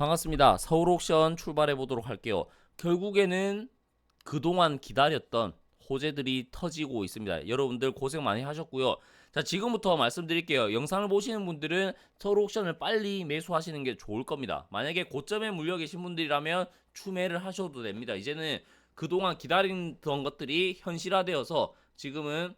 반갑습니다. 서울 옥션 출발해 보도록 할게요. 결국에는 그동안 기다렸던 호재들이 터지고 있습니다. 여러분들 고생 많이 하셨고요. 자, 지금부터 말씀드릴게요. 영상을 보시는 분들은 서울 옥션을 빨리 매수하시는 게 좋을 겁니다. 만약에 고점에 물려 계신 분들이라면 추매를 하셔도 됩니다. 이제는 그동안 기다리던 것들이 현실화되어서 지금은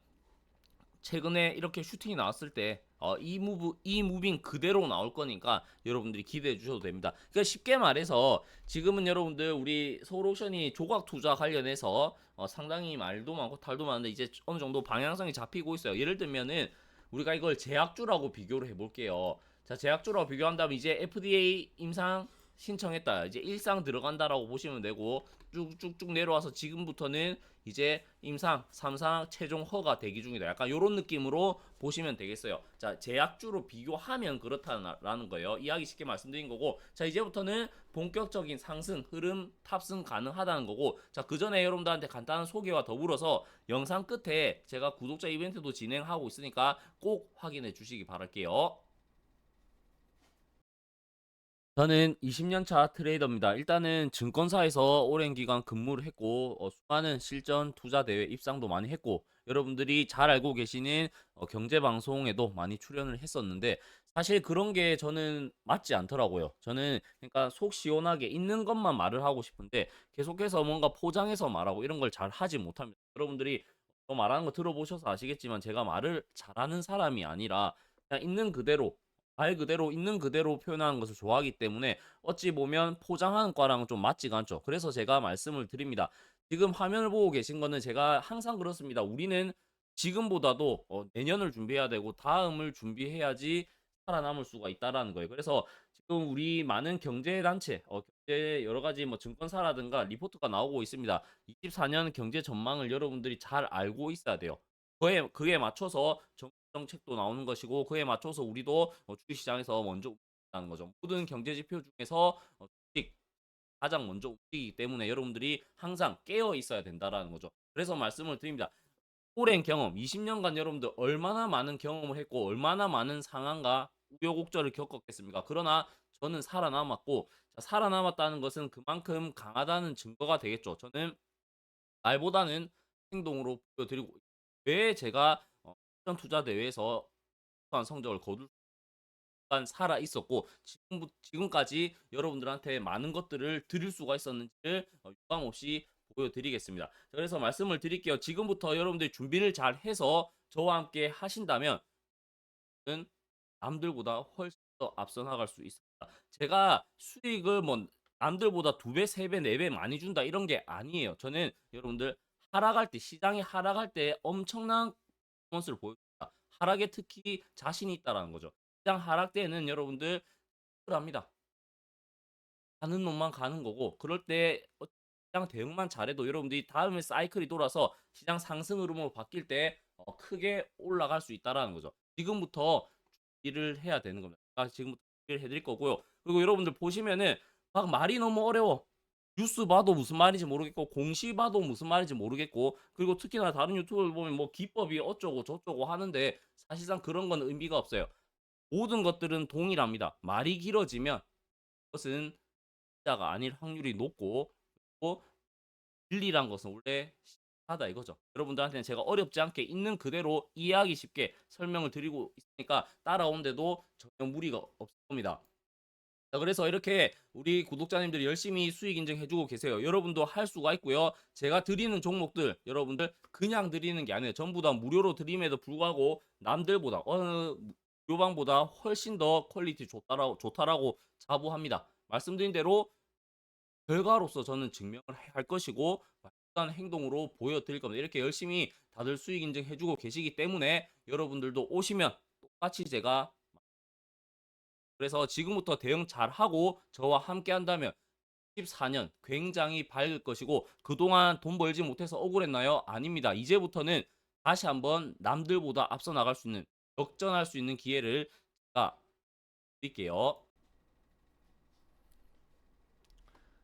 최근에 이렇게 슈팅이 나왔을 때 어, 이 무브 이 무빙 그대로 나올 거니까 여러분들이 기대해 주셔도 됩니다. 그러니까 쉽게 말해서 지금은 여러분들 우리 서울옥션이 조각 투자 관련해서 어, 상당히 말도 많고 탈도 많은데 이제 어느 정도 방향성이 잡히고 있어요. 예를 들면은 우리가 이걸 제약주라고 비교를 해볼게요. 자 제약주라고 비교한다면 이제 FDA 임상 신청했다. 이제 일상 들어간다라고 보시면 되고 쭉쭉쭉 내려와서 지금부터는 이제 임상, 삼상, 최종 허가 대기 중이다. 약간 요런 느낌으로 보시면 되겠어요. 자, 제약주로 비교하면 그렇다라는 거예요. 이야기 쉽게 말씀드린 거고. 자, 이제부터는 본격적인 상승, 흐름, 탑승 가능하다는 거고. 자, 그 전에 여러분들한테 간단한 소개와 더불어서 영상 끝에 제가 구독자 이벤트도 진행하고 있으니까 꼭 확인해 주시기 바랄게요. 저는 20년 차 트레이더입니다. 일단은 증권사에서 오랜 기간 근무를 했고 어, 수많은 실전 투자 대회 입상도 많이 했고 여러분들이 잘 알고 계시는 어, 경제 방송에도 많이 출연을 했었는데 사실 그런 게 저는 맞지 않더라고요. 저는 그러니까 속 시원하게 있는 것만 말을 하고 싶은데 계속해서 뭔가 포장해서 말하고 이런 걸 잘 하지 못합니다. 여러분들이 저 말하는 거 들어보셔서 아시겠지만 제가 말을 잘하는 사람이 아니라 그냥 있는 그대로 말 그대로 있는 그대로 표현하는 것을 좋아하기 때문에 어찌 보면 포장하는 과랑은 좀 맞지가 않죠. 그래서 제가 말씀을 드립니다. 지금 화면을 보고 계신 거는 제가 항상 그렇습니다. 우리는 지금보다도 어, 내년을 준비해야 되고 다음을 준비해야지 살아남을 수가 있다라는 거예요. 그래서 지금 우리 많은 경제 단체, 어, 경제 여러 가지 뭐 증권사라든가 리포트가 나오고 있습니다. 24년 경제 전망을 여러분들이 잘 알고 있어야 돼요. 그에 그에 맞춰서 정, 정책도 나오는 것이고 그에 맞춰서 우리도 어, 주식시장에서 먼저 움직이는 거죠. 모든 경제 지표 중에서 어, 주식 가장 먼저 움직이기 때문에 여러분들이 항상 깨어 있어야 된다라는 거죠. 그래서 말씀을 드립니다. 오랜 경험, 20년간 여러분들 얼마나 많은 경험을 했고 얼마나 많은 상황과 우여곡절을 겪었겠습니까? 그러나 저는 살아남았고 자, 살아남았다는 것은 그만큼 강하다는 증거가 되겠죠. 저는 말보다는 행동으로 보여드리고 왜 제가 어, 실전 투자 대회에서 한 성적을 거둘 간 살아 있었고 지금 지금까지 여러분들한테 많은 것들을 드릴 수가 있었는지를 어, 유감 없이 보여드리겠습니다. 자, 그래서 말씀을 드릴게요. 지금부터 여러분들이 준비를 잘 해서 저와 함께 하신다면 은 남들보다 훨씬 더 앞서 나갈 수 있습니다. 제가 수익을 뭐 남들보다 두 배, 세 배, 네 배 많이 준다 이런 게 아니에요. 저는 여러분들 하락할 때 시장이 하락할 때 엄청난 퍼포먼스를 보여줍니다. 하락에 특히 자신이 있다라는 거죠. 시장 하락 때는 여러분들 합니다. 가는 놈만 가는 거고 그럴 때 어, 시장 대응만 잘해도 여러분들이 다음에 사이클이 돌아서 시장 상승 흐름으로 바뀔 때 어, 크게 올라갈 수 있다라는 거죠. 지금부터 준비를 해야 되는 겁니다. 아, 지금부터 준비를 해드릴 거고요. 그리고 여러분들 보시면은 막 말이 너무 어려워. 뉴스 봐도 무슨 말인지 모르겠고 공시 봐도 무슨 말인지 모르겠고 그리고 특히나 다른 유튜브를 보면 뭐 기법이 어쩌고 저쩌고 하는데 사실상 그런 건 의미가 없어요. 모든 것들은 동일합니다. 말이 길어지면 그것은 진짜가 아닐 확률이 높고 그리고 진리란 것은 원래 하다 이거죠. 여러분들한테는 제가 어렵지 않게 있는 그대로 이해하기 쉽게 설명을 드리고 있으니까 따라오는데도 전혀 무리가 없을 겁니다. 자, 그래서 이렇게 우리 구독자님들이 열심히 수익 인증 해주고 계세요. 여러분도 할 수가 있고요. 제가 드리는 종목들, 여러분들 그냥 드리는 게 아니에요. 전부 다 무료로 드림에도 불구하고 남들보다 어느 요방보다 훨씬 더 퀄리티 좋다라고, 좋다라고 자부합니다. 말씀드린 대로 결과로서 저는 증명을 할 것이고 말한 행동으로 보여드릴 겁니다. 이렇게 열심히 다들 수익 인증 해주고 계시기 때문에 여러분들도 오시면 똑같이 제가 그래서 지금부터 대응 잘 하고 저와 함께 한다면 14년 굉장히 밝을 것이고 그동안 돈 벌지 못해서 억울했나요? 아닙니다. 이제부터는 다시 한번 남들보다 앞서 나갈 수 있는 역전할 수 있는 기회를 제가 드릴게요.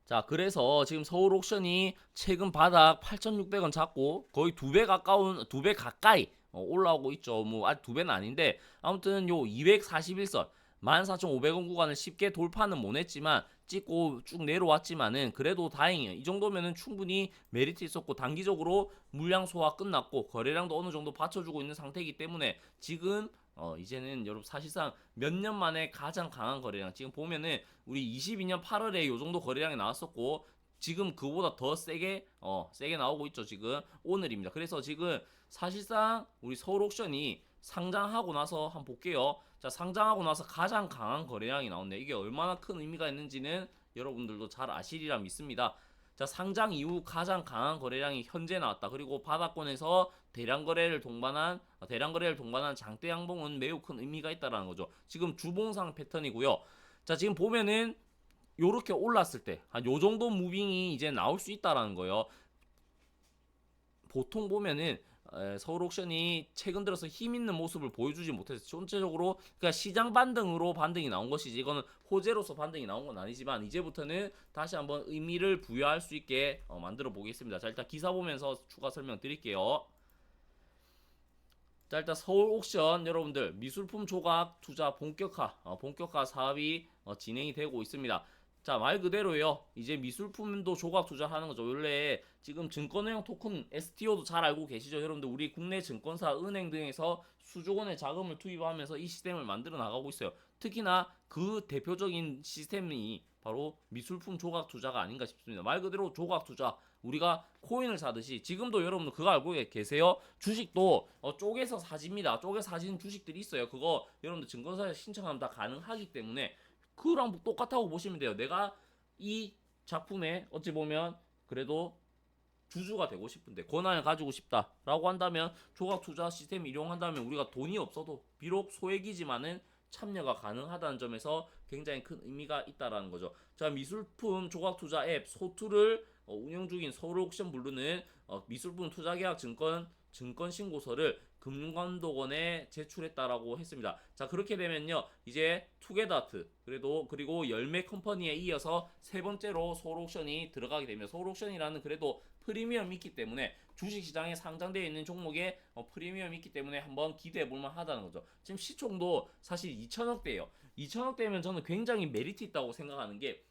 자, 그래서 지금 서울 옥션이 최근 바닥 8,600원 잡고 거의 두 배 가까운 두 배 가까이 어, 올라오고 있죠. 뭐 아직 두 배는 아닌데 아무튼 요 241선 14,500원 구간을 쉽게 돌파는 못했지만 찍고 쭉 내려왔지만은 그래도 다행이에요. 이 정도면은 충분히 메리트 있었고 단기적으로 물량 소화 끝났고 거래량도 어느 정도 받쳐주고 있는 상태이기 때문에 지금 어 이제는 여러분 사실상 몇 년 만에 가장 강한 거래량. 지금 보면은 우리 22년 8월에 요 정도 거래량이 나왔었고 지금 그보다 더 세게 어 세게 나오고 있죠 지금. 오늘입니다. 그래서 지금 사실상 우리 서울 옥션이 상장하고 나서 한번 볼게요 자 상장하고 나서 가장 강한 거래량이 나왔네. 이게 얼마나 큰 의미가 있는지는 여러분들도 잘 아시리라 믿습니다. 자 상장 이후 가장 강한 거래량이 현재 나왔다. 그리고 바닥권에서 대량 거래를 동반한 어, 대량 거래를 동반한 장대 양봉은 매우 큰 의미가 있다라는 거죠. 지금 주봉상 패턴이고요. 자 지금 보면은 요렇게 올랐을 때 한 요 정도 무빙이 이제 나올 수 있다라는 거예요. 보통 보면은 에, 서울 옥션이 최근 들어서 힘 있는 모습을 보여주지 못해서 전체적으로 그러니까 시장 반등으로 반등이 나온 것이지 이거는 호재로서 반등이 나온 건 아니지만 이제부터는 다시 한번 의미를 부여할 수 있게 어, 만들어 보겠습니다. 자 일단 기사 보면서 추가 설명 드릴게요. 자 일단 서울 옥션 여러분들 미술품 조각 투자 본격화 어, 본격화 사업이 어, 진행이 되고 있습니다. 자 말 그대로요. 이제 미술품도 조각 투자하는 거죠. 원래 지금 증권은행 토큰 STO도 잘 알고 계시죠, 여러분들. 우리 국내 증권사, 은행 등에서 수조 원의 자금을 투입하면서 이 시스템을 만들어 나가고 있어요. 특히나 그 대표적인 시스템이 바로 미술품 조각 투자가 아닌가 싶습니다. 말 그대로 조각 투자. 우리가 코인을 사듯이 지금도 여러분들 그거 알고 계세요? 주식도 어, 쪼개서 사집니다. 쪼개서 사진 주식들이 있어요. 그거 여러분들 증권사에 신청하면 다 가능하기 때문에 그랑 똑같다고 보시면 돼요. 내가 이 작품에 어찌 보면 그래도 주주가 되고 싶은데 권한을 가지고 싶다라고 한다면 조각 투자 시스템 이용한다면 우리가 돈이 없어도 비록 소액이지만은 참여가 가능하다는 점에서 굉장히 큰 의미가 있다라는 거죠. 자 미술품 조각 투자 앱 소투를 어, 운영 중인 서울 옥션 블루는 어, 미술품 투자 계약 증권 증권 신고서를 금융감독원에 제출했다라고 했습니다. 자 그렇게 되면요 이제 투게더트 그래도 그리고 열매 컴퍼니에 이어서 세 번째로 서울옥션이 들어가게 됩니다. 서울옥션이라는 그래도 프리미엄이 있기 때문에 주식시장에 상장되어 있는 종목에 어, 프리미엄이 있기 때문에 한번 기대해 볼만 하다는 거죠. 지금 시총도 사실 2천억대예요. 2천억대면 저는 굉장히 메리트 있다고 생각하는 게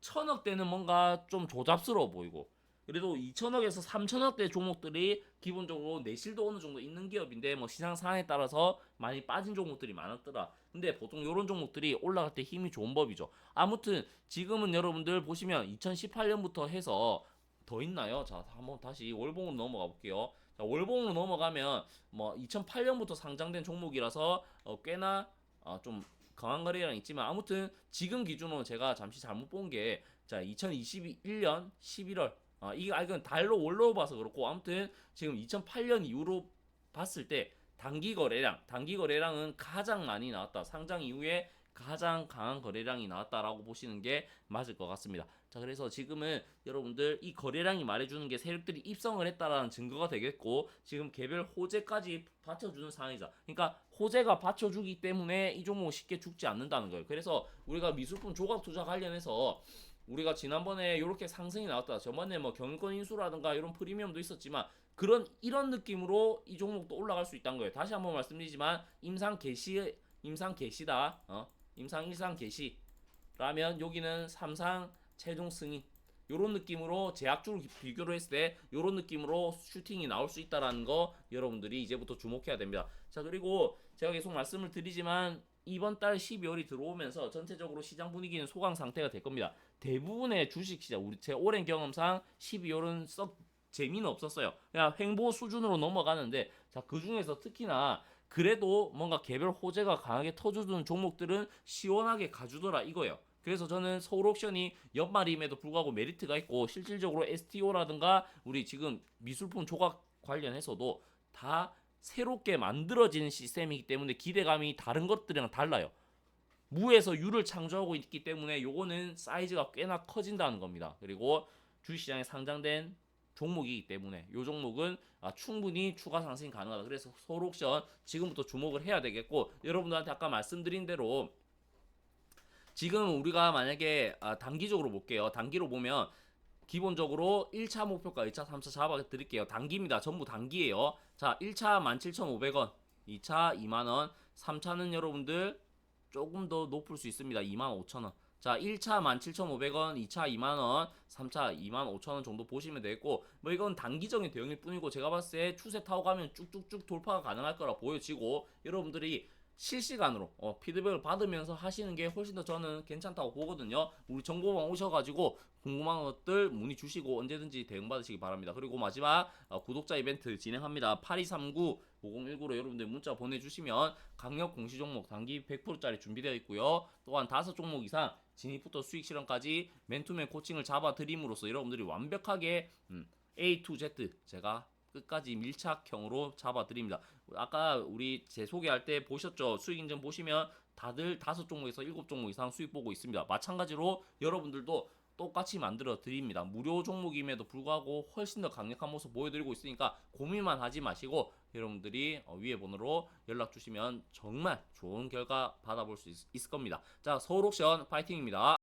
천억대는 뭔가 좀 조잡스러워 보이고 그래도 2천억에서 3천억대 종목들이 기본적으로 내실도 어느 정도 있는 기업인데 뭐 시장 상황에 따라서 많이 빠진 종목들이 많았더라. 근데 보통 이런 종목들이 올라갈 때 힘이 좋은 법이죠. 아무튼 지금은 여러분들 보시면 2018년부터 해서 더 있나요? 자, 한번 다시 월봉으로 넘어가 볼게요. 자, 월봉으로 넘어가면 뭐 2008년부터 상장된 종목이라서 어, 꽤나 어, 좀 강한 거래량 있지만 아무튼 지금 기준으로 제가 잠시 잘못 본 게 자, 2021년 11월 아, 이게 아 이건 달로 봐서 그렇고 아무튼 지금 2008년 이후로 봤을 때 단기 거래량, 단기 거래량은 가장 많이 나왔다. 상장 이후에 가장 강한 거래량이 나왔다라고 보시는 게 맞을 것 같습니다. 자, 그래서 지금은 여러분들 이 거래량이 말해주는 게 세력들이 입성을 했다라는 증거가 되겠고 지금 개별 호재까지 받쳐주는 상황이죠. 그러니까 호재가 받쳐주기 때문에 이 종목 쉽게 죽지 않는다는 거예요. 그래서 우리가 미술품 조각 투자 관련해서 우리가 지난번에 이렇게 상승이 나왔다. 저번에 뭐 경영권 인수라든가 이런 프리미엄도 있었지만 그런 이런 느낌으로 이 종목도 올라갈 수 있다는 거예요. 다시 한번 말씀드리지만 임상 개시 임상 개시다. 어? 임상 일상 개시라면 여기는 삼상 최종 승인 요런 느낌으로 제약주를 비교를 했을 때 요런 느낌으로 슈팅이 나올 수 있다라는 거 여러분들이 이제부터 주목해야 됩니다. 자 그리고 제가 계속 말씀을 드리지만 이번 달 12월이 들어오면서 전체적으로 시장 분위기는 소강 상태가 될 겁니다. 대부분의 주식 시장 우리 제 오랜 경험상 12월은 썩 재미는 없었어요. 그냥 횡보 수준으로 넘어가는데 자그 중에서 특히나 그래도 뭔가 개별 호재가 강하게 터져주는 종목들은 시원하게 가주더라 이거예요. 그래서 저는 서울 옥션이 연말임에도 불구하고 메리트가 있고 실질적으로 STO라든가 우리 지금 미술품 조각 관련해서도 다 새롭게 만들어지는 시스템이기 때문에 기대감이 다른 것들이랑 달라요. 무에서 유를 창조하고 있기 때문에 요거는 사이즈가 꽤나 커진다는 겁니다. 그리고 주식시장에 상장된 종목이기 때문에 요 종목은 아, 충분히 추가 상승이 가능하다. 그래서 서울옥션 지금부터 주목을 해야 되겠고 여러분들한테 아까 말씀드린 대로 지금 우리가 만약에 아, 단기적으로 볼게요. 단기로 보면 기본적으로 1차 목표가 2차, 3차 잡아 드릴게요. 단기입니다. 전부 단기예요. 자, 1차 17,500원, 2차 2만원, 3차는 여러분들 조금 더 높을 수 있습니다. 25,000원. 자, 1차 17,500원, 2차 2만원, 3차 25,000원 정도 보시면 되겠고, 뭐 이건 단기적인 대응일 뿐이고, 제가 봤을 때 추세 타고 가면 쭉쭉쭉 돌파가 가능할 거라 보여지고, 여러분들이 실시간으로 어, 피드백을 받으면서 하시는 게 훨씬 더 저는 괜찮다고 보거든요. 우리 정보방 오셔가지고 궁금한 것들 문의 주시고 언제든지 대응 받으시기 바랍니다. 그리고 마지막 어, 구독자 이벤트 진행합니다. 8239 5019로 여러분들 문자 보내주시면 강력 공시 종목 단기 100%짜리 준비되어 있고요. 또한 다섯 종목 이상 진입부터 수익 실현까지 맨투맨 코칭을 잡아 드림으로써 여러분들이 완벽하게 음, A to Z 제가 끝까지 밀착형으로 잡아드립니다. 아까 우리 제 소개할 때 보셨죠? 수익 인증 보시면 다들 다섯 종목에서 일곱 종목 이상 수익 보고 있습니다. 마찬가지로 여러분들도 똑같이 만들어 드립니다. 무료 종목임에도 불구하고 훨씬 더 강력한 모습 보여드리고 있으니까 고민만 하지 마시고 여러분들이 어, 위에 번호로 연락 주시면 정말 좋은 결과 받아볼 수 있, 있을 겁니다. 자, 서울 옥션 파이팅입니다.